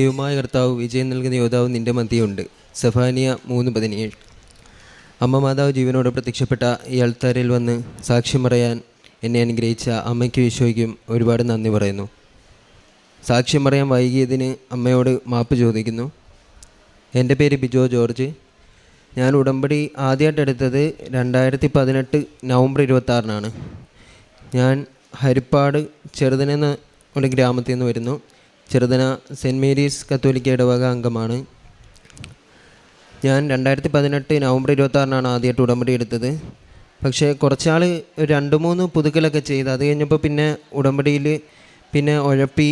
ദൈവമായ കർത്താവ് വിജയം നൽകുന്ന യോദ്ധാവ് നിന്റെ മധ്യയുണ്ട്. സഫാനിയ മൂന്ന് പതിനേഴ്. അമ്മ മാതാവ് ജീവനോട് പ്രത്യക്ഷപ്പെട്ട ഈ അൾത്താരിൽ വന്ന് സാക്ഷ്യം പറയാൻ എന്നെ അനുഗ്രഹിച്ച അമ്മയ്ക്ക് ഈശോയ്ക്കും ഒരുപാട് നന്ദി പറയുന്നു. സാക്ഷ്യം പറയാൻ വൈകിയതിന് അമ്മയോട് മാപ്പ് ചോദിക്കുന്നു. എന്റെ പേര് ബിജോ ജോർജ്. ഞാൻ ഉടമ്പടി ആദ്യമായിട്ട് എടുത്തത് രണ്ടായിരത്തി പതിനെട്ട് നവംബർ ഇരുപത്താറിനാണ്. ഞാൻ ഹരിപ്പാട് ചെറുതനെന്ന ഒരു ഗ്രാമത്തിൽ നിന്ന് വരുന്നു. ചെറുതന സെന്റ് മേരീസ് കത്തോലിക്ക ഇടവക അംഗമാണ്. ഞാൻ രണ്ടായിരത്തി പതിനെട്ട് നവംബർ ഇരുപത്താറിനാണ് ആദ്യമായിട്ട് ഉടമ്പടി എടുത്തത്. പക്ഷേ കുറച്ചാൾ രണ്ട് മൂന്ന് പുതുക്കലൊക്കെ ചെയ്ത് അത് കഴിഞ്ഞപ്പോൾ പിന്നെ ഉടമ്പടിയിൽ പിന്നെ ഉഴപ്പി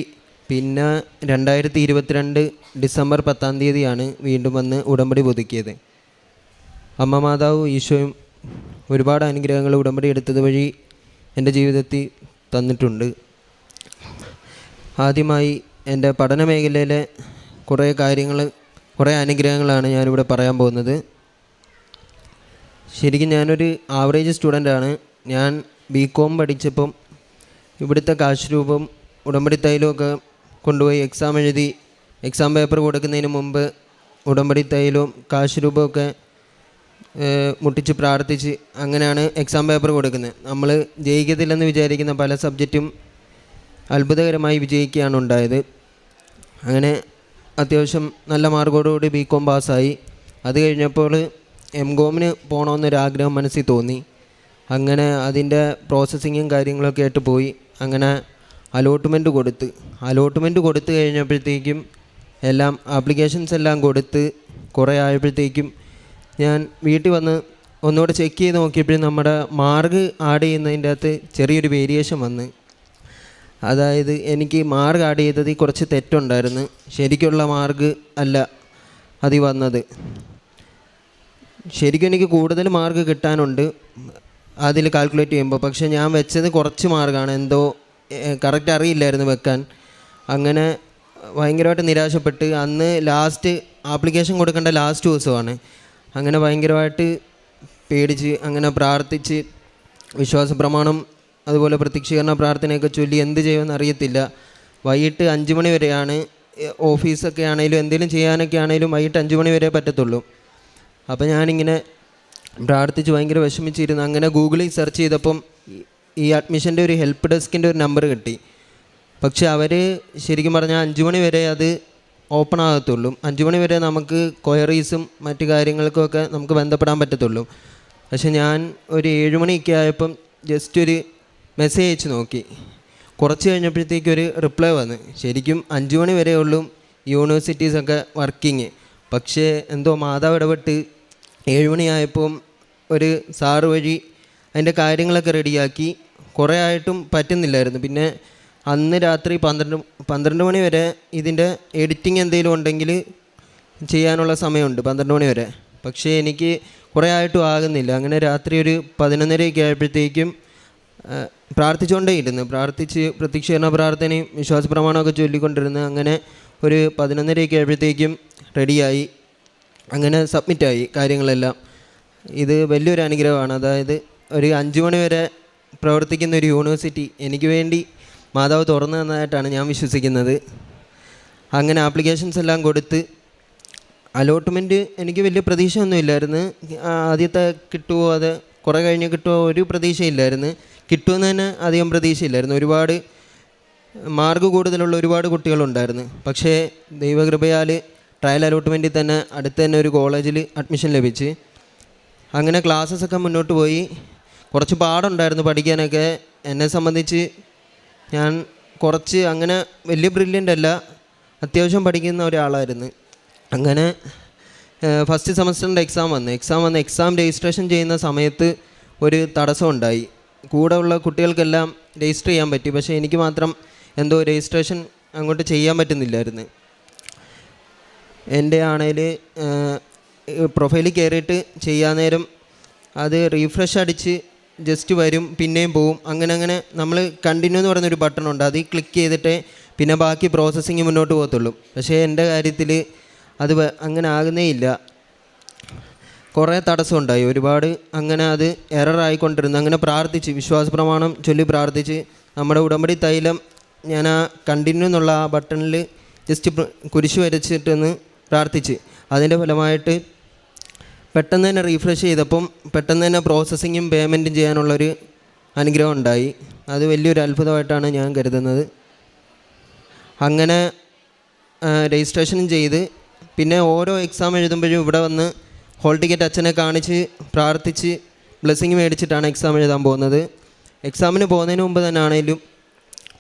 പിന്നെ രണ്ടായിരത്തി ഇരുപത്തിരണ്ട് ഡിസംബർ പത്താം തീയതിയാണ് വീണ്ടും വന്ന് ഉടമ്പടി പുതുക്കിയത്. അമ്മ മാതാവും ഈശോയും ഒരുപാട് അനുഗ്രഹങ്ങൾ ഉടമ്പടി എടുത്തത് വഴി എന്റെ ജീവിതത്തിൽ തന്നിട്ടുണ്ട്. ആദ്യമായി എന്റെ പഠന മേഖലയിലെ കുറേ കാര്യങ്ങൾ കുറേ അനുഗ്രഹങ്ങളാണ് ഞാനിവിടെ പറയാൻ പോകുന്നത്. ശരിക്കും ഞാനൊരു ആവറേജ് സ്റ്റുഡന്റാണ് ഞാൻ ബി കോം പഠിച്ചപ്പം ഇവിടുത്തെ കാശ് രൂപം ഉടമ്പടി തൈലമൊക്കെ കൊണ്ടുപോയി എക്സാം എഴുതി എക്സാം പേപ്പർ കൊടുക്കുന്നതിന് മുമ്പ് ഉടമ്പടി തൈലവും കാശ് രൂപമൊക്കെ മുട്ടിച്ച് പ്രാർത്ഥിച്ച് അങ്ങനെയാണ് എക്സാം പേപ്പർ കൊടുക്കുന്നത്. നമ്മൾ ജയിക്കത്തില്ലെന്ന് വിചാരിക്കുന്ന പല സബ്ജക്റ്റും അത്ഭുതകരമായി വിജയിക്കുകയാണ് ഉണ്ടായത്. അങ്ങനെ അത്യാവശ്യം നല്ല മാർക്കോടുകൂടി ബി കോം പാസ്സായി. അത് കഴിഞ്ഞപ്പോൾ എം കോമിന് പോകണമെന്നൊരാഗ്രഹം മനസ്സിൽ തോന്നി. അങ്ങനെ അതിന്റെ പ്രോസസ്സിങ്ങും കാര്യങ്ങളൊക്കെ ആയിട്ട് പോയി. അങ്ങനെ അലോട്ട്മെന്റ് കൊടുത്ത്. അലോട്ട്മെന്റ് കൊടുത്തു കഴിഞ്ഞപ്പോഴത്തേക്കും എല്ലാം ആപ്ലിക്കേഷൻസ് എല്ലാം കൊടുത്ത് കുറേ ആയപ്പോഴത്തേക്കും ഞാൻ വീട്ടിൽ വന്ന് ഒന്നുകൂടെ ചെക്ക് ചെയ്ത് നോക്കിയപ്പോഴും നമ്മുടെ മാർഗ് ആഡ് ചെയ്യുന്നതിന്റെ അകത്ത് ചെറിയൊരു വേരിയേഷൻ വന്ന്. അതായത് എനിക്ക് മാർഗ് ആഡ് ചെയ്തതിൽ കുറച്ച് തെറ്റുണ്ടായിരുന്നു. ശരിക്കുള്ള മാർഗ് അല്ല അതിൽ വന്നത്. ശരിക്കും എനിക്ക് കൂടുതൽ മാർക്ക് കിട്ടാനുണ്ട് അതിൽ കാൽക്കുലേറ്റ് ചെയ്യുമ്പോൾ. പക്ഷെ ഞാൻ വെച്ചത് കുറച്ച് മാർക്കാണ്. എന്തോ കറക്റ്റ് അറിയില്ലായിരുന്നു വെക്കാൻ. അങ്ങനെ ഭയങ്കരമായിട്ട് നിരാശപ്പെട്ട് അന്ന് ലാസ്റ്റ് ആപ്ലിക്കേഷൻ കൊടുക്കേണ്ട ലാസ്റ്റ് ദിവസമാണ്. അങ്ങനെ ഭയങ്കരമായിട്ട് പേടിച്ച് അങ്ങനെ പ്രാർത്ഥിച്ച് വിശ്വാസ പ്രമാണം അതുപോലെ പ്രത്യക്ഷീകരണ പ്രാർത്ഥനയൊക്കെ ചൊല്ലി എന്ത് ചെയ്യുമെന്ന് അറിയത്തില്ല. വൈകിട്ട് അഞ്ച് മണി വരെയാണ് ഓഫീസൊക്കെ ആണെങ്കിലും എന്തെങ്കിലും ചെയ്യാനൊക്കെ ആണെങ്കിലും വൈകിട്ട് അഞ്ച് മണി വരെ പറ്റത്തുള്ളൂ. അപ്പോൾ ഞാനിങ്ങനെ പ്രാർത്ഥിച്ച് ഭയങ്കര വിഷമിച്ചിരുന്നു. അങ്ങനെ ഗൂഗിളിൽ സെർച്ച് ചെയ്തപ്പം ഈ അഡ്മിഷന്റെ ഒരു ഹെൽപ്പ് ഡെസ്കിന്റെ ഒരു നമ്പർ കിട്ടി. പക്ഷെ അവർ ശരിക്കും പറഞ്ഞാൽ അഞ്ച് മണി വരെ അത് ഓപ്പൺ ആകത്തുള്ളൂ. അഞ്ച് മണി വരെ നമുക്ക് ക്വയറീസും മറ്റു കാര്യങ്ങൾക്കുമൊക്കെ നമുക്ക് ബന്ധപ്പെടാൻ പറ്റത്തുള്ളൂ. പക്ഷെ ഞാൻ ഒരു ഏഴുമണിയൊക്കെ ആയപ്പം ജസ്റ്റ് ഒരു മെസ്സേജ് അയച്ച് നോക്കി. കുറച്ച് കഴിഞ്ഞപ്പോഴത്തേക്ക് ഒരു റിപ്ലൈ വന്നു. ശരിക്കും അഞ്ച് മണി വരെ ഉള്ളൂ യൂണിവേഴ്സിറ്റീസൊക്കെ വർക്കിങ് പക്ഷേ എന്തോ മാതാവ് ഇടപെട്ട് ഏഴുമണിയായപ്പം ഒരു സാറ് വഴി അതിന്റെ കാര്യങ്ങളൊക്കെ റെഡിയാക്കി കുറേ ആയിട്ടും പറ്റുന്നില്ലായിരുന്നു. പിന്നെ അന്ന് രാത്രി പന്ത്രണ്ട് പന്ത്രണ്ട് മണി വരെ ഇതിന്റെ എഡിറ്റിംഗ് എന്തെങ്കിലും ഉണ്ടെങ്കിൽ ചെയ്യാനുള്ള സമയമുണ്ട് പന്ത്രണ്ട് മണി വരെ. പക്ഷേ എനിക്ക് കുറേ ആയിട്ടും ആകുന്നില്ല. അങ്ങനെ രാത്രി ഒരു പതിനൊന്നരയൊക്കെ ആയപ്പോഴത്തേക്കും പ്രാർത്ഥിച്ചുകൊണ്ടേയിരുന്നു. പ്രാർത്ഥിച്ച് പ്രത്യക്ഷീകരണ പ്രാർത്ഥനയും വിശ്വാസ പ്രമാണമൊക്കെ ചൊല്ലിക്കൊണ്ടിരുന്നു അങ്ങനെ ഒരു പതിനൊന്നരയൊക്കെ ആയപ്പോഴത്തേക്കും റെഡിയായി. അങ്ങനെ സബ്മിറ്റായി കാര്യങ്ങളെല്ലാം. ഇത് വലിയൊരു അനുഗ്രഹമാണ്. അതായത് ഒരു അഞ്ച് മണി വരെ പ്രവർത്തിക്കുന്ന ഒരു യൂണിവേഴ്സിറ്റി എനിക്ക് വേണ്ടി മാതാവ് തുറന്നു തന്നതായിട്ടാണ് ഞാൻ വിശ്വസിക്കുന്നത്. അങ്ങനെ ആപ്ലിക്കേഷൻസ് എല്ലാം കൊടുത്ത് അലോട്ട്മെന്റ് എനിക്ക് വലിയ പ്രതീക്ഷയൊന്നുമില്ലായിരുന്നു. ആദ്യത്തെ കിട്ടുമോ അത് കുറേ കഴിഞ്ഞ് കിട്ടുമോ ഒരു പ്രതീക്ഷയില്ലായിരുന്നു. കിട്ടുമെന്ന് തന്നെ അധികം പ്രതീക്ഷയില്ലായിരുന്നു. ഒരുപാട് മാർക്ക് കൂടുതലുള്ള ഒരുപാട് കുട്ടികളുണ്ടായിരുന്നു. പക്ഷേ ദൈവകൃപയാൽ ട്രയൽ അലോട്ട്മെന്റിൽ തന്നെ അടുത്ത് തന്നെ ഒരു കോളേജിൽ അഡ്മിഷൻ ലഭിച്ച് അങ്ങനെ ക്ലാസ്സസ് ഒക്കെ മുന്നോട്ട് പോയി. കുറച്ച് പാടുണ്ടായിരുന്നു പഠിക്കാനൊക്കെ. എന്നെ സംബന്ധിച്ച് ഞാൻ കുറച്ച് അങ്ങനെ വലിയ ബ്രില്യന്റ് അല്ല അത്യാവശ്യം പഠിക്കുന്ന ഒരാളായിരുന്നു. അങ്ങനെ ഫസ്റ്റ് സെമസ്റ്ററിന്റെ എക്സാം വന്നു. എക്സാം വന്ന് എക്സാം രജിസ്ട്രേഷൻ ചെയ്യുന്ന സമയത്ത് ഒരു തടസ്സം ഉണ്ടായി കൂടെ ഉള്ള കുട്ടികൾക്കെല്ലാം രജിസ്റ്റർ ചെയ്യാൻ പറ്റി. പക്ഷേ എനിക്ക് മാത്രം എന്തോ രജിസ്ട്രേഷൻ അങ്ങോട്ട് ചെയ്യാൻ പറ്റുന്നില്ലായിരുന്നു. എന്റെ ആണേൽ പ്രൊഫൈലിൽ കയറിയിട്ട് ചെയ്യാൻ നേരം അത് റീഫ്രഷ് അടിച്ച് ജസ്റ്റ് വരും പിന്നെയും പോവും. അങ്ങനെ അങ്ങനെ നമ്മൾ കണ്ടിന്യൂ എന്ന് പറയുന്നൊരു ബട്ടണുണ്ട് അത് ക്ലിക്ക് ചെയ്തിട്ടേ പിന്നെ ബാക്കി പ്രോസസ്സിങ് മുന്നോട്ട് പോകത്തുള്ളൂ. പക്ഷേ എന്റെ കാര്യത്തിൽ അത് അങ്ങനെ ആകുന്നേ ഇല്ല. കുറേ തടസ്സമുണ്ടായി. ഒരുപാട് അങ്ങനെ അത് എററായിക്കൊണ്ടിരുന്നു അങ്ങനെ പ്രാർത്ഥിച്ച് വിശ്വാസ പ്രമാണം ചൊല്ലി പ്രാർത്ഥിച്ച് നമ്മുടെ ഉടമ്പടി തൈലം ഞാൻ ആ കണ്ടിന്യൂ എന്നുള്ള ആ ബട്ടണിൽ ജസ്റ്റ് കുരിശ് വരച്ചിട്ടൊന്ന് പ്രാർത്ഥിച്ച്. അതിന്റെ ഫലമായിട്ട് പെട്ടെന്ന് തന്നെ റീഫ്രഷ് ചെയ്തപ്പം പെട്ടെന്ന് തന്നെ പ്രോസസ്സിങ്ങും പേയ്മെന്റും ചെയ്യാനുള്ളൊരു അനുഗ്രഹം ഉണ്ടായി. അത് വലിയൊരു അത്ഭുതമായിട്ടാണ് ഞാൻ കരുതുന്നത്. അങ്ങനെ രജിസ്ട്രേഷനും ചെയ്ത് പിന്നെ ഓരോ എക്സാം എഴുതുമ്പോഴും ഇവിടെ വന്ന് ഹോൾ ടിക്കറ്റ് അച്ഛനെ കാണിച്ച് പ്രാർത്ഥിച്ച് ബ്ലെസ്സിങ് മേടിച്ചിട്ടാണ് എക്സാം എഴുതാൻ പോകുന്നത്. എക്സാമിന് പോകുന്നതിന് മുമ്പ് തന്നെ ആണെങ്കിലും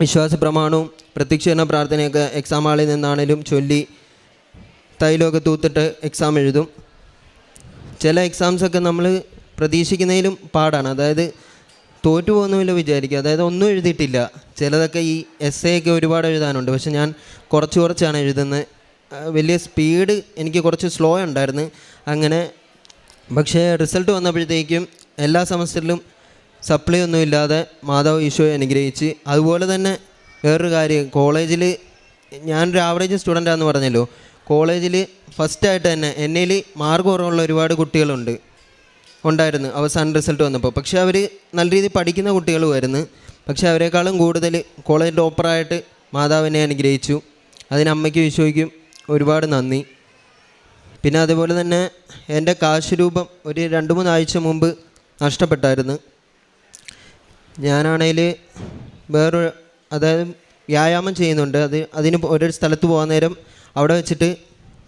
വിശ്വാസ പ്രമാണവും പ്രത്യക്ഷീകരണ പ്രാർത്ഥനയൊക്കെ എക്സാം ഹാളിൽ നിന്നാണേലും ചൊല്ലി തൈലമൊക്കെ തൂത്തിട്ട് എക്സാം എഴുതും. ചില എക്സാംസൊക്കെ നമ്മൾ പ്രതീക്ഷിക്കുന്നതിലും പാടാണ്. അതായത് തോറ്റു പോകുന്നുമില്ല വിചാരിക്കുക. അതായത് ഒന്നും എഴുതിയിട്ടില്ല. ചിലതൊക്കെ ഈ എസ് എ ഒക്കെ ഒരുപാട് എഴുതാനുണ്ട്. പക്ഷെ ഞാൻ കുറച്ച് കുറച്ചാണ് എഴുതുന്നത്. വലിയ സ്പീഡ് എനിക്ക് കുറച്ച് സ്ലോ ഉണ്ടായിരുന്നു. അങ്ങനെ പക്ഷേ റിസൾട്ട് വന്നപ്പോഴത്തേക്കും എല്ലാ സെമസ്റ്ററിലും സപ്ലൈ ഒന്നും ഇല്ലാതെ മാധവ് ഈശോയെ അനുഗ്രഹിച്ച്. അതുപോലെ തന്നെ വേറൊരു കാര്യം കോളേജിൽ ഞാനൊരു ആവറേജ് സ്റ്റുഡന്റാന്ന് പറഞ്ഞല്ലോ. കോളേജിൽ ഫസ്റ്റായിട്ട് തന്നെ എന്നിൽ മാർക്ക് കുറവുള്ള ഒരുപാട് കുട്ടികളുണ്ട് ഉണ്ടായിരുന്നു അവസാന റിസൾട്ട് വന്നപ്പോൾ. പക്ഷേ അവർ നല്ല രീതിയിൽ പഠിക്കുന്ന കുട്ടികളുമായിരുന്നു. പക്ഷേ അവരെക്കാളും കൂടുതൽ കോളേജ് ടോപ്പറായിട്ട് മാതാവിനെ അനുഗ്രഹിച്ചു. അതിന് അമ്മയ്ക്കും ഈശോയ്ക്കും ഒരുപാട് നന്ദി. പിന്നെ അതുപോലെ തന്നെ എന്റെ കാശ് രൂപം ഒരു രണ്ട് മൂന്നാഴ്ച മുമ്പ് നഷ്ടപ്പെട്ടായിരുന്നു. ഞാനാണേൽ വേറൊരു അതായത് വ്യായാമം ചെയ്യുന്നുണ്ട്. അത് അതിന് ഒരു സ്ഥലത്ത് പോകാൻ നേരം അവിടെ വെച്ചിട്ട്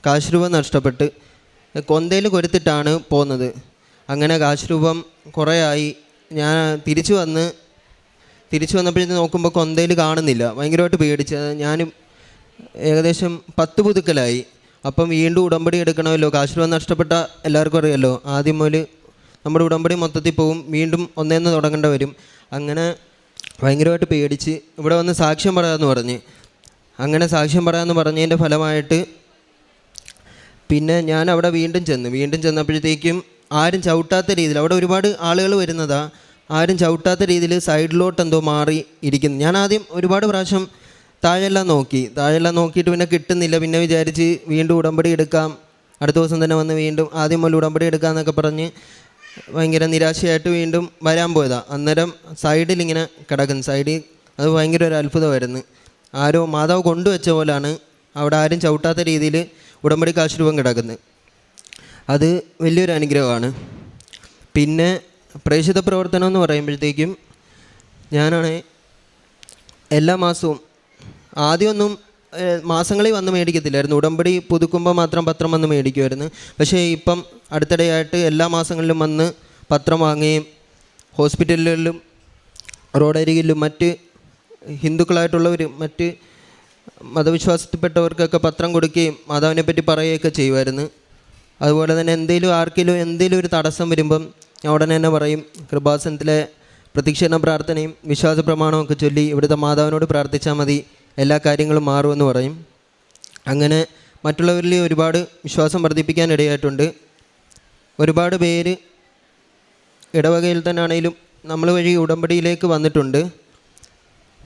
കാശ് രൂപം നഷ്ടപ്പെട്ട് കൊന്തയിൽ കൊരുത്തിട്ടാണ് പോകുന്നത് അങ്ങനെ കാശ് രൂപം കുറേ ആയി ഞാൻ തിരിച്ചു വന്ന് തിരിച്ചു വന്നപ്പോഴത്തേക്ക് നോക്കുമ്പോൾ കൊന്തയിൽ കാണുന്നില്ല. ഭയങ്കരമായിട്ട് പേടിച്ച്. അത് ഞാനും ഏകദേശം പത്ത് പുതുക്കലായി. അപ്പം വീണ്ടും ഉടമ്പടി എടുക്കണമല്ലോ. കാശ് രൂപ നഷ്ടപ്പെട്ട എല്ലാവർക്കും അറിയാമല്ലോ ആദ്യം മുതൽ നമ്മുടെ ഉടമ്പടി മൊത്തത്തിൽ പോവും. വീണ്ടും ഒന്നേന്ന് തുടങ്ങേണ്ട വരും. അങ്ങനെ ഭയങ്കരമായിട്ട് പേടിച്ച് ഇവിടെ വന്ന് സാക്ഷ്യം പറയാമെന്ന് പറഞ്ഞ്. അങ്ങനെ സാക്ഷ്യം പറയാമെന്ന് പറഞ്ഞതിന്റെ ഫലമായിട്ട് പിന്നെ ഞാൻ അവിടെ വീണ്ടും ചെന്ന്. വീണ്ടും ചെന്നപ്പോഴത്തേക്കും ആരും ചവിട്ടാത്ത രീതിയിൽ അവിടെ ഒരുപാട് ആളുകൾ വരുന്നതാണ് ആരും ചവിട്ടാത്ത രീതിയിൽ സൈഡിലോട്ട് എന്തോ മാറി ഇരിക്കുന്നു. ഞാൻ ആദ്യം ഒരുപാട് പ്രാവശ്യം താഴെല്ലാം നോക്കി. താഴെല്ലാം നോക്കിയിട്ട് പിന്നെ കിട്ടുന്നില്ല. പിന്നെ വിചാരിച്ച് വീണ്ടും ഉടമ്പടി എടുക്കാം. അടുത്ത ദിവസം തന്നെ വന്ന് വീണ്ടും ആദ്യം മുതൽ ഉടമ്പടി എടുക്കാമെന്നൊക്കെ പറഞ്ഞ് ഭയങ്കര നിരാശയായിട്ട് വീണ്ടും വരാൻ പോയതാ. അന്നേരം സൈഡിൽ ഇങ്ങനെ കിടക്കുന്നു. സൈഡിൽ അത് ഭയങ്കര ഒരു അത്ഭുതമായിരുന്നു. ആരോ മാതാവ് കൊണ്ടുവച്ച പോലാണ് അവിടെ ആരും ചവിട്ടാത്ത രീതിയിൽ ഉടമ്പടി കാശ് രൂപം കിടക്കുന്നത്. അത് വലിയൊരു അനുഗ്രഹമാണ്. പിന്നെ പ്രേക്ഷിത പ്രവർത്തനം എന്ന് പറയുമ്പോഴത്തേക്കും ഞാനാണ് എല്ലാ മാസവും ആദ്യമൊന്നും മാസങ്ങളിൽ വന്ന് മേടിക്കത്തില്ലായിരുന്നു. ഉടമ്പടി പുതുക്കുമ്പോൾ മാത്രം പത്രം വന്ന് മേടിക്കുമായിരുന്നു പക്ഷേ ഇപ്പം അടുത്തിടെയായിട്ട് എല്ലാ മാസങ്ങളിലും വന്ന് പത്രം വാങ്ങുകയും ഹോസ്പിറ്റലുകളിലും റോഡരികിലും മറ്റ് ഹിന്ദുക്കളായിട്ടുള്ളവരും മറ്റ് മതവിശ്വാസത്തിൽപ്പെട്ടവർക്കൊക്കെ പത്രം കൊടുക്കുകയും മാതാവിനെ പറ്റി പറയുകയൊക്കെ ചെയ്യുമായിരുന്നു അതുപോലെ തന്നെ എന്തെങ്കിലും ആർക്കെങ്കിലും എന്തെങ്കിലും ഒരു തടസ്സം വരുമ്പം ഞാൻ ഉടനെ തന്നെ പറയും കൃപാസനത്തിലെ പ്രതിക്ഷേണ പ്രാർത്ഥനയും വിശ്വാസ പ്രമാണവും ഒക്കെ ചൊല്ലി ഇവിടുത്തെ മാതാവിനോട് പ്രാർത്ഥിച്ചാൽ മതി. എല്ലാ കാര്യങ്ങളും മാറുമെന്ന് പറയും. അങ്ങനെ മറ്റുള്ളവരിൽ ഒരുപാട് വിശ്വാസം വർദ്ധിപ്പിക്കാൻ ഇടയായിട്ടുണ്ട് ഒരുപാട് പേര് ഇടവകയിൽ തന്നെ ആണെങ്കിലും നമ്മൾ വഴി ഉടമ്പടിയിലേക്ക് വന്നിട്ടുണ്ട്.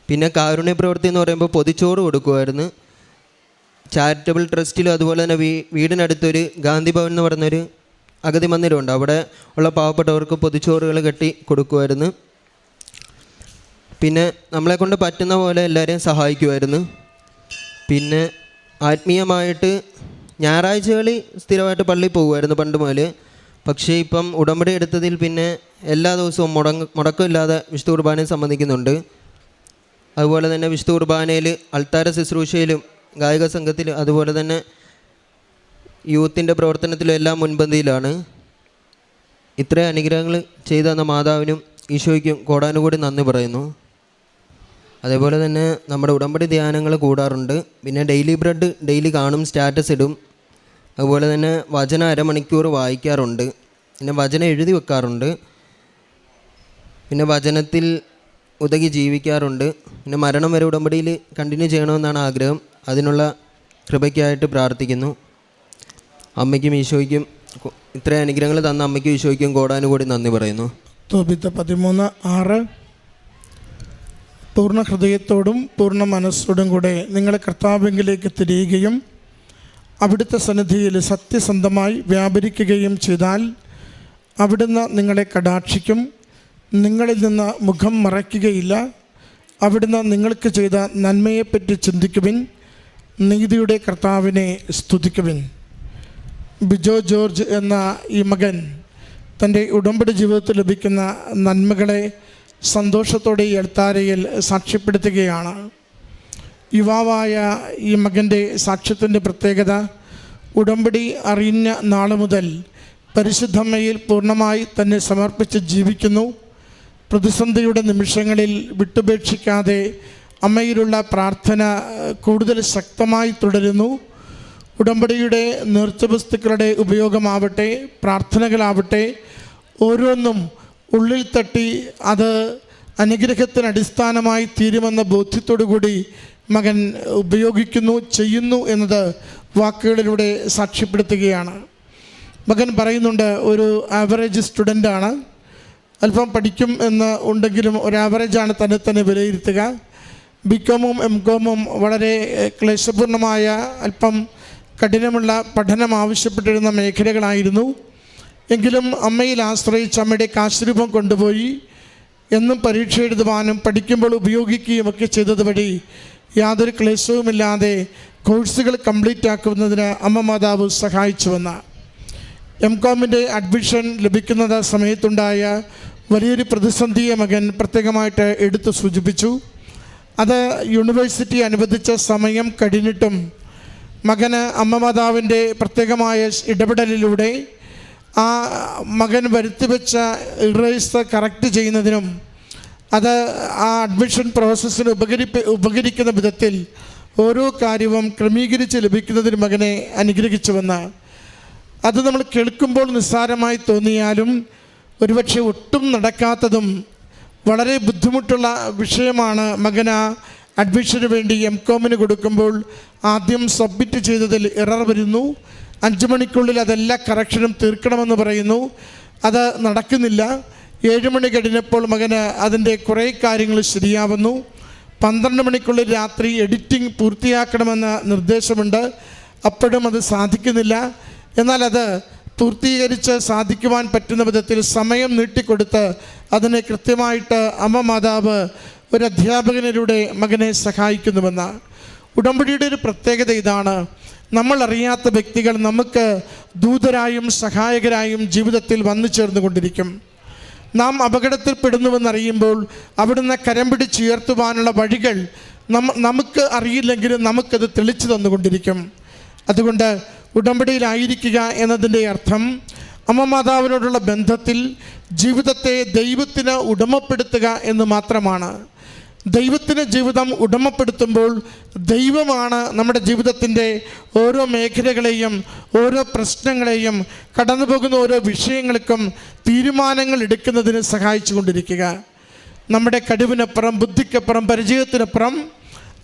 പിന്നെ കാരുണ്യ പ്രവൃത്തി എന്ന് പറയുമ്പോൾ പൊതിച്ചോറ് കൊടുക്കുമായിരുന്നു. ചാരിറ്റബിൾ ട്രസ്റ്റിലും അതുപോലെ തന്നെ വീ വീടിനടുത്തൊരു ഗാന്ധി ഭവൻ എന്ന് പറയുന്നൊരു അഗതി മന്ദിരമുണ്ട്. അവിടെ ഉള്ള പാവപ്പെട്ടവർക്ക് പൊതിച്ചോറുകൾ കെട്ടി കൊടുക്കുമായിരുന്നു. പിന്നെ നമ്മളെ കൊണ്ട് പറ്റുന്ന പോലെ എല്ലാവരെയും സഹായിക്കുമായിരുന്നു. പിന്നെ ആത്മീയമായിട്ട് ഞായറാഴ്ചകളിൽ സ്ഥിരമായിട്ട് പള്ളി പോകുമായിരുന്നു പണ്ട് മുതൽ. പക്ഷേ ഇപ്പം ഉടമ്പടി എടുത്തതിൽ പിന്നെ എല്ലാ ദിവസവും മുടങ്ങ മുടക്കമില്ലാതെ വിശുദ്ധ കുർബാനയെ സംബന്ധിക്കുന്നുണ്ട്. അതുപോലെ തന്നെ വിശുദ്ധ കുർബാനയിൽ അൾത്താര ശുശ്രൂഷയിലും ഗായക സംഘത്തിലും അതുപോലെ തന്നെ യൂത്തിന്റെ പ്രവർത്തനത്തിലും എല്ലാം മുൻപന്തിയിലാണ്. ഇത്രയും അനുഗ്രഹങ്ങൾ ചെയ്തു മാതാവിനും ഈശോയ്ക്കും കോടാനുകൂടി നന്ദി പറയുന്നു. അതേപോലെ തന്നെ നമ്മുടെ ഉടമ്പടി ധ്യാനങ്ങൾ കൂടാറുണ്ട്. പിന്നെ ഡെയിലി ബ്രെഡ് ഡെയിലി കാണും സ്റ്റാറ്റസ് ഇടും. അതുപോലെ തന്നെ വചന അരമണിക്കൂർ വായിക്കാറുണ്ട്. പിന്നെ വചന എഴുതി വെക്കാറുണ്ട്. പിന്നെ വചനത്തിൽ ഉതകി ജീവിക്കാറുണ്ട്. പിന്നെ മരണം വരെ ഉടമ്പടിയിൽ കണ്ടിന്യൂ ചെയ്യണമെന്നാണ് ആഗ്രഹം. അതിനുള്ള കൃപയ്ക്കായിട്ട് പ്രാർത്ഥിക്കുന്നു. അമ്മയ്ക്കും ഈശോയ്ക്കും ഇത്രയും അനുഗ്രഹങ്ങൾ തന്ന അമ്മയ്ക്കും ഈശോയ്ക്കും കോടാനുകൂടി നന്ദി പറയുന്നു. പതിമൂന്ന് ആറ്. പൂർണ ഹൃദയത്തോടും പൂർണ മനസ്സോടും കൂടെ നിങ്ങളെ കർത്താവെങ്കിലേക്ക് തിരിയുകയും അവിടുത്തെ സന്നിധിയിൽ സത്യസന്ധമായി വ്യാപരിക്കുകയും ചെയ്താൽ അവിടുന്ന് നിങ്ങളെ കടാക്ഷിക്കും. നിങ്ങളിൽ നിന്ന് മുഖം മറയ്ക്കുകയില്ല. അവിടുന്ന് നിങ്ങൾക്ക് ചെയ്ത നന്മയെപ്പറ്റി ചിന്തിക്കുവിൻ. നീതിയുടെ കർത്താവിനെ സ്തുതിക്കുവിൻ. ബിജോ ജോർജ് എന്ന ഈ മകൻ തന്റെ ഉടമ്പടി ജീവിതത്തിൽ ലഭിക്കുന്ന നന്മകളെ സന്തോഷത്തോടെ ഈ എഴുത്താരയിൽ സാക്ഷ്യപ്പെടുത്തുകയാണ്. യുവാവായ ഈ മകന്റെ സാക്ഷ്യത്തിന്റെ പ്രത്യേകത ഉടമ്പടി അറിഞ്ഞ നാൾ മുതൽ പരിശുദ്ധമ്മയിൽ പൂർണമായി തന്നെ സമർപ്പിച്ച് ജീവിക്കുന്നു. പ്രതിസന്ധിയുടെ നിമിഷങ്ങളിൽ വിട്ടുപേക്ഷിക്കാതെ അമ്മയിലുള്ള പ്രാർത്ഥന കൂടുതൽ ശക്തമായി തുടരുന്നു. ഉടമ്പടിയുടെ നേർച്ചവസ്തുക്കളുടെ ഉപയോഗമാവട്ടെ പ്രാർത്ഥനകളാവട്ടെ ഓരോന്നും ഉള്ളിൽ തട്ടി അത് അനുഗ്രഹത്തിന് അടിസ്ഥാനമായി തീരുമെന്ന ബോധ്യത്തോടു കൂടി മകൻ ഉപയോഗിക്കുന്നു ചെയ്യുന്നു എന്നത് വാക്കുകളിലൂടെ സാക്ഷ്യപ്പെടുത്തുകയാണ്. മകൻ പറയുന്നുണ്ട് ഒരു ആവറേജ് സ്റ്റുഡന്റാണ് അല്പം പഠിക്കും എന്ന് ഉണ്ടെങ്കിലും ഒരു ആവറേജാണ് തന്നെ തന്നെ വിലയിരുത്തുക. ബി കോമും എം കോമും വളരെ ക്ലേശപൂർണമായ അല്പം കഠിനമുള്ള പഠനം ആവശ്യപ്പെട്ടിരുന്ന മേഖലകളായിരുന്നു. എങ്കിലും അമ്മയിൽ ആശ്രയിച്ച് അമ്മയുടെ കാശ്രൂപം കൊണ്ടുപോയി എന്നും പരീക്ഷ എഴുതുവാനും പഠിക്കുമ്പോൾ ഉപയോഗിക്കുകയും ഒക്കെ ചെയ്തത് വഴി യാതൊരു ക്ലേശവുമില്ലാതെ കോഴ്സുകൾ കംപ്ലീറ്റ് ആക്കുന്നതിന് അമ്മ മാതാവ് സഹായിച്ചുവെന്ന എം കോമിന്റെ അഡ്മിഷൻ ലഭിക്കുന്ന സമയത്തുണ്ടായ വലിയൊരു പ്രതിസന്ധിയെ മകൻ പ്രത്യേകമായിട്ട് എടുത്തു സൂചിപ്പിച്ചു. അത് യൂണിവേഴ്സിറ്റി അനുവദിച്ച സമയം കഴിഞ്ഞിട്ടും മകന് അമ്മ മാതാവിന്റെ പ്രത്യേകമായ ഇടപെടലിലൂടെ ആ മകൻ വരുത്തി വെച്ച ഇറേസ് കറക്റ്റ് ചെയ്യുന്നതിനും അത് ആ അഡ്മിഷൻ പ്രോസസ്സിന് ഉപകരിപ്പ് ഉപകരിക്കുന്ന വിധത്തിൽ ഓരോ കാര്യവും ക്രമീകരിച്ച് ലഭിക്കുന്നതിന് മകനെ അനുഗ്രഹിച്ചുവെന്ന് അത് നമ്മൾ കേൾക്കുമ്പോൾ നിസ്സാരമായി തോന്നിയാലും ഒരുപക്ഷെ ഒട്ടും നടക്കാത്തതും വളരെ ബുദ്ധിമുട്ടുള്ള വിഷയമാണ് മകന അഡ്മിഷന് വേണ്ടി എം കോമിന് കൊടുക്കുമ്പോൾ ആദ്യം സബ്മിറ്റ് ചെയ്തതിൽ എറർ വരുന്നു. അഞ്ച് മണിക്കുള്ളിൽ അതെല്ലാ കറക്ഷനും തീർക്കണമെന്ന് പറയുന്നു. അത് നടക്കുന്നില്ല. ഏഴ് മണി കഴിഞ്ഞപ്പോൾ മകന് അതിന്റെ കുറേ കാര്യങ്ങൾ ശരിയാവുന്നു. പന്ത്രണ്ട് മണിക്കുള്ളിൽ രാത്രി എഡിറ്റിംഗ് പൂർത്തിയാക്കണമെന്ന നിർദ്ദേശമുണ്ട്. അപ്പോഴും അത് സാധിക്കുന്നില്ല. എന്നാൽ അത് പൂർത്തീകരിച്ച് സാധിക്കുവാൻ പറ്റുന്ന വിധത്തിൽ സമയം നീട്ടിക്കൊടുത്ത് അതിനെ കൃത്യമായിട്ട് അമ്മ മാതാവ് ഒരു അധ്യാപകനിലൂടെ മകനെ സഹായിക്കുന്നുവെന്ന്. ഉടമ്പടിയുടെ ഒരു പ്രത്യേകത ഇതാണ്. നമ്മൾ അറിയാത്ത വ്യക്തികൾ നമുക്ക് ദൂതരായും സഹായകരായും ജീവിതത്തിൽ വന്നു ചേർന്നുകൊണ്ടിരിക്കും. നാം അപകടത്തിൽപ്പെടുന്നുവെന്നറിയുമ്പോൾ അവിടുന്ന് കരം പിടിച്ചുയർത്തുവാനുള്ള വഴികൾ നമ്മ നമുക്ക് അറിയില്ലെങ്കിലും നമുക്കത് തെളിച്ചു തന്നുകൊണ്ടിരിക്കും. അതുകൊണ്ട് ഉടമ്പടിയിലായിരിക്കുക എന്നതിന്റെ അർത്ഥം അമ്മ മാതാവിനോടുള്ള ബന്ധത്തിൽ ജീവിതത്തെ ദൈവത്തിന് ഉടമപ്പെടുത്തുക എന്ന് മാത്രമാണ്. ദൈവത്തിന് ജീവിതം ഉടമപ്പെടുത്തുമ്പോൾ ദൈവമാണ് നമ്മുടെ ജീവിതത്തിന്റെ ഓരോ മേഖലകളെയും ഓരോ പ്രശ്നങ്ങളെയും കടന്നു പോകുന്ന ഓരോ വിഷയങ്ങൾക്കും തീരുമാനങ്ങൾ എടുക്കുന്നതിന് സഹായിച്ചു കൊണ്ടിരിക്കുക നമ്മുടെ കഴിവിനപ്പുറം ബുദ്ധിക്കപ്പുറം പരിചയത്തിനപ്പുറം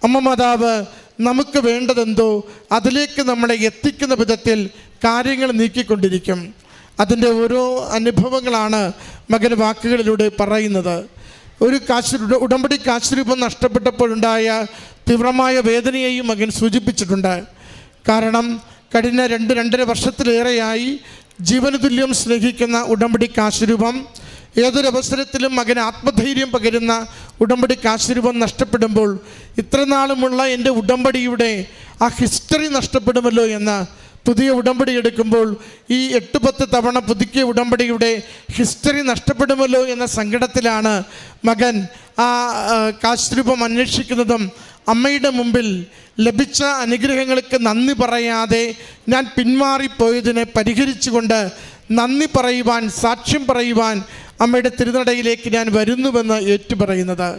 അമ്മ മാതാവ് നമുക്ക് വേണ്ടതെന്തോ അതിലേക്ക് നമ്മളെ എത്തിക്കുന്ന വിധത്തിൽ കാര്യങ്ങൾ നീക്കിക്കൊണ്ടിരിക്കും. അതിന്റെ ഓരോ അനുഭവങ്ങളാണ് മകൻ വാക്കുകളിലൂടെ പറയുന്നത്. ഒരു കാശ് ഉടമ്പടി കാശുരൂപം നഷ്ടപ്പെട്ടപ്പോഴുണ്ടായ തീവ്രമായ വേദനയെയും മകൻ സൂചിപ്പിച്ചിട്ടുണ്ട്. കാരണം കഴിഞ്ഞ രണ്ട് രണ്ടര വർഷത്തിലേറെയായി ജീവന തുല്യം സ്നേഹിക്കുന്ന ഉടമ്പടി കാശുരൂപം ഏതൊരവസരത്തിലും മകൻ ആത്മധൈര്യം പകരുന്ന ഉടമ്പടി കാശുരൂപം നഷ്ടപ്പെടുമ്പോൾ ഇത്ര നാളുമുള്ള എന്റെ ഉടമ്പടിയുടെ ആ ഹിസ്റ്ററി നഷ്ടപ്പെടുമല്ലോ എന്ന് പുതിയ ഉടമ്പടി എടുക്കുമ്പോൾ ഈ എട്ട് പത്ത് തവണ പുതുക്കിയ ഉടമ്പടിയുടെ ഹിസ്റ്ററി നഷ്ടപ്പെടുമല്ലോ എന്ന സങ്കടത്തിലാണ് മകൻ ആ കാശ്രൂപം അന്വേഷിക്കുന്നതും അമ്മയുടെ മുമ്പിൽ ലഭിച്ച അനുഗ്രഹങ്ങൾക്ക് നന്ദി പറയാതെ ഞാൻ പിന്മാറിപ്പോയതിനെ പരിഹരിച്ചുകൊണ്ട് നന്ദി പറയുവാൻ സാക്ഷ്യം പറയുവാൻ അമ്മയുടെ തിരുനടയിലേക്ക് ഞാൻ വരുന്നുവെന്ന് ഏറ്റുപറയുന്നത്.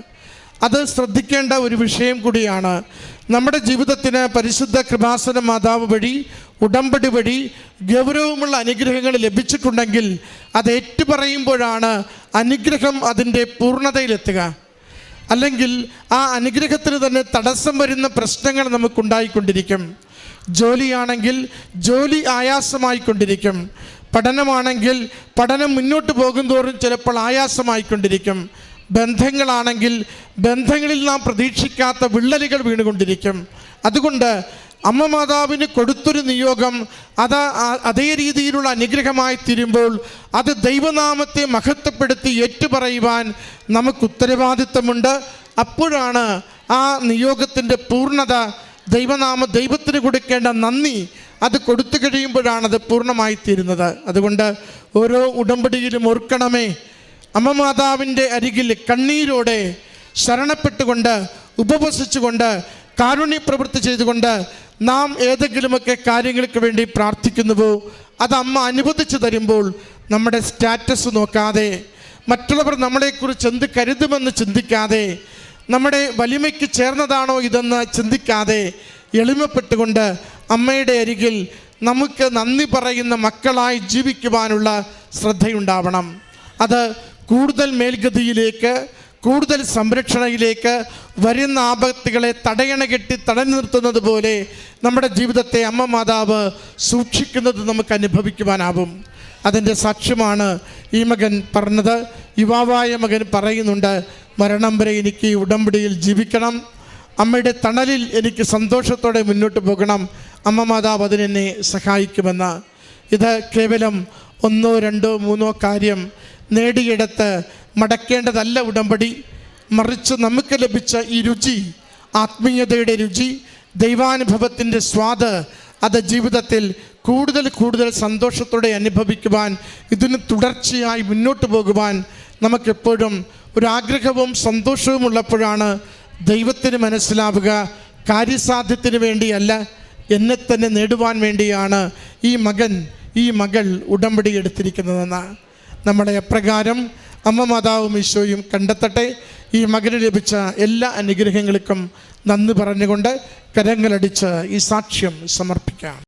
അത് ശ്രദ്ധിക്കേണ്ട ഒരു വിഷയം കൂടിയാണ്. നമ്മുടെ ജീവിതത്തിന് പരിശുദ്ധ കൃപാസന മാതാവ് വഴി ഉടമ്പടി വഴി ഗൗരവമുള്ള അനുഗ്രഹങ്ങൾ ലഭിച്ചിട്ടുണ്ടെങ്കിൽ അത് ഏറ്റുപറയുമ്പോഴാണ് അനുഗ്രഹം അതിന്റെ പൂർണതയിലെത്തുക. അല്ലെങ്കിൽ ആ അനുഗ്രഹത്തിന് തന്നെ തടസ്സം വരുന്ന പ്രശ്നങ്ങൾ നമുക്കുണ്ടായിക്കൊണ്ടിരിക്കും. ജോലിയാണെങ്കിൽ ജോലി ആയാസമായിക്കൊണ്ടിരിക്കും. പഠനമാണെങ്കിൽ പഠനം മുന്നോട്ട് പോകുന്തോറും ചിലപ്പോൾ ആയാസമായിക്കൊണ്ടിരിക്കും. ബന്ധങ്ങളാണെങ്കിൽ ബന്ധങ്ങളിൽ നാം പ്രതീക്ഷിക്കാത്ത വിള്ളലുകൾ വീണുകൊണ്ടിരിക്കും. അതുകൊണ്ട് അമ്മ മാതാവിന് കൊടുത്തൊരു നിയോഗം അത് അതേ രീതിയിലുള്ള അനുഗ്രഹമായി തീരുമ്പോൾ അത് ദൈവനാമത്തെ മഹത്വപ്പെടുത്തി ഏറ്റുപറയുവാൻ നമുക്ക് ഉത്തരവാദിത്തമുണ്ട്. അപ്പോഴാണ് ആ നിയോഗത്തിന്റെ പൂർണത ദൈവനാമ ദൈവത്തിന് കൊടുക്കേണ്ട നന്ദി അത് കൊടുത്തു കഴിയുമ്പോഴാണ് അത് പൂർണമായി തീരുന്നത് അതുകൊണ്ട് ഓരോ ഉടമ്പടിയിലും ഓർക്കണമേ. അമ്മ മാതാവിന്റെ അരികിൽ കണ്ണീരോടെ ശരണപ്പെട്ടുകൊണ്ട് ഉപവസിച്ചുകൊണ്ട് കാരുണ്യ പ്രവൃത്തി ചെയ്തുകൊണ്ട് നാം ഏതെങ്കിലുമൊക്കെ കാര്യങ്ങൾക്ക് വേണ്ടി പ്രാർത്ഥിക്കുന്നുവോ അത് അമ്മ അനുവദിച്ചു തരുമ്പോൾ നമ്മുടെ സ്റ്റാറ്റസ് നോക്കാതെ മറ്റുള്ളവർ നമ്മളെക്കുറിച്ച് എന്ത് കരുതുമെന്ന് ചിന്തിക്കാതെ നമ്മുടെ വലിമയ്ക്ക് ചേർന്നതാണോ ഇതെന്ന് ചിന്തിക്കാതെ എളിമപ്പെട്ടുകൊണ്ട് അമ്മയുടെ അരികിൽ നമുക്ക് നന്ദി പറയുന്ന മക്കളായി ജീവിക്കുവാനുള്ള ശ്രദ്ധയുണ്ടാവണം. അത് കൂടുതൽ മേൽഗതിയിലേക്ക് കൂടുതൽ സംരക്ഷണയിലേക്ക് വരുന്ന ആപത്തുകളെ തടയണ കെട്ടി തടഞ്ഞു നിർത്തുന്നത് പോലെ നമ്മുടെ ജീവിതത്തെ അമ്മ മാതാവ് സൂക്ഷിക്കുന്നത് നമുക്ക് അനുഭവിക്കുവാനാവും. അതിന്റെ സാക്ഷ്യമാണ് ഈ മകൻ പറഞ്ഞത്. യുവാവായ മകൻ പറയുന്നുണ്ട് മരണം വരെ എനിക്ക് ഉടമ്പടിയിൽ ജീവിക്കണം. അമ്മയുടെ തണലിൽ എനിക്ക് സന്തോഷത്തോടെ മുന്നോട്ട് പോകണം. അമ്മ മാതാവ് അതിനെന്നെ സഹായിക്കുമെന്ന്. ഇത് കേവലം ഒന്നോ രണ്ടോ മൂന്നോ കാര്യം നേടിയെടുത്ത് മടക്കേണ്ടതല്ല ഉടമ്പടി. മറിച്ച് നമുക്ക് ലഭിച്ച ഈ രുചി ആത്മീയതയുടെ രുചി ദൈവാനുഭവത്തിന്റെ സ്വാദ് അത് ജീവിതത്തിൽ കൂടുതൽ കൂടുതൽ സന്തോഷത്തോടെ അനുഭവിക്കുവാൻ ഇതിന് തുടർച്ചയായി മുന്നോട്ട് പോകുവാൻ നമുക്കെപ്പോഴും ഒരാഗ്രഹവും സന്തോഷവും ഉള്ളപ്പോഴാണ് ദൈവത്തിന് മനസ്സിലാവുക. കാര്യസാധ്യത്തിന് വേണ്ടിയല്ല എന്നെ തന്നെ നേടുവാൻ വേണ്ടിയാണ് ഈ മകൻ ഈ മകൾ ഉടമ്പടി എടുത്തിരിക്കുന്നതെന്ന്. നമ്മളെ എപ്രകാരം അമ്മ മാതാവും ഈശോയും കണ്ടെത്തട്ടെ. ഈ മകന് ലഭിച്ച എല്ലാ അനുഗ്രഹങ്ങൾക്കും നന്ദി പറഞ്ഞുകൊണ്ട് കരങ്ങളടിച്ച് ഈ സാക്ഷ്യം സമർപ്പിക്കാം.